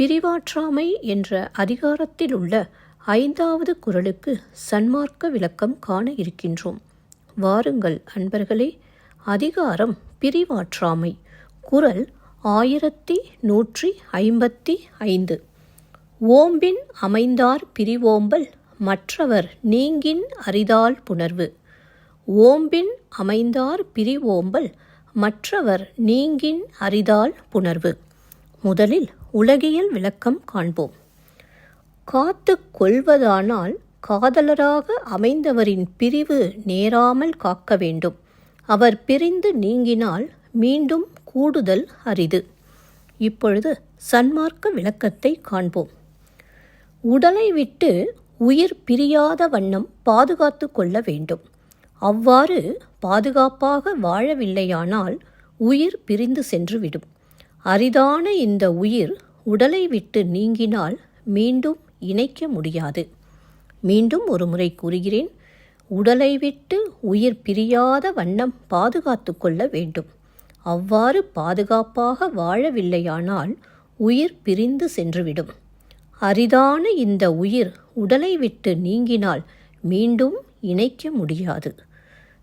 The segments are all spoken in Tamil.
பிரிவாற்றாமை என்ற அதிகாரத்தில் உள்ள ஐந்தாவது குரலுக்கு சன்மார்க்க விளக்கம் காண இருக்கின்றோம். வாருங்கள் அன்பர்களே அதிகாரம் பிரிவாற்றாமை குரல் ஆயிரத்தி நூற்றி ஐம்பத்தி ஐந்து. ஓம்பின் அமைந்தார் பிரிவோம்பல் மற்றவர் நீங்கின் அரிதால் புணர்வு. ஓம்பின் அமைந்தார் பிரிவோம்பல் மற்றவர் நீங்கின் அரிதால் புணர்வு. முதலில் உலகியல் விளக்கம் காண்போம். காத்து கொள்வதானால் காதலராக அமைந்தவரின் பிரிவு நேராமல் காக்க வேண்டும். அவர் பிரிந்து நீங்கினால் மீண்டும் கூடுதல் அரிது. இப்பொழுது சன்மார்க்க விளக்கத்தை காண்போம். உடலை விட்டு உயிர் பிரியாத வண்ணம் பாதுகாத்து கொள்ள வேண்டும். அவ்வாறு பாதுகாப்பாக வாழவில்லையானால் உயிர் பிரிந்து சென்றுவிடும். அரிதான இந்த உயிர் உடலை விட்டு நீங்கினால் மீண்டும் இணைக்க முடியாது. மீண்டும் ஒரு முறை கூறுகிறேன் உடலை விட்டு உயிர் பிரியாத வண்ணம் பாதுகாத்து கொள்ள வேண்டும். அவ்வாறு பாதுகாப்பாக வாழவில்லையானால் உயிர் பிரிந்து சென்றுவிடும். அரிதான இந்த உயிர் உடலை விட்டு நீங்கினால் மீண்டும் இணைக்க முடியாது.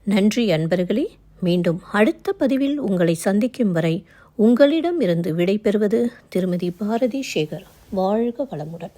நன்றி அன்பர்களே மீண்டும் அடுத்த பதிவில் உங்களை சந்திக்கும் வரை உங்களிடம் இருந்து விடைபெறுவது திருமதி பாரதி சேகர் வாழ்க வளமுடன்.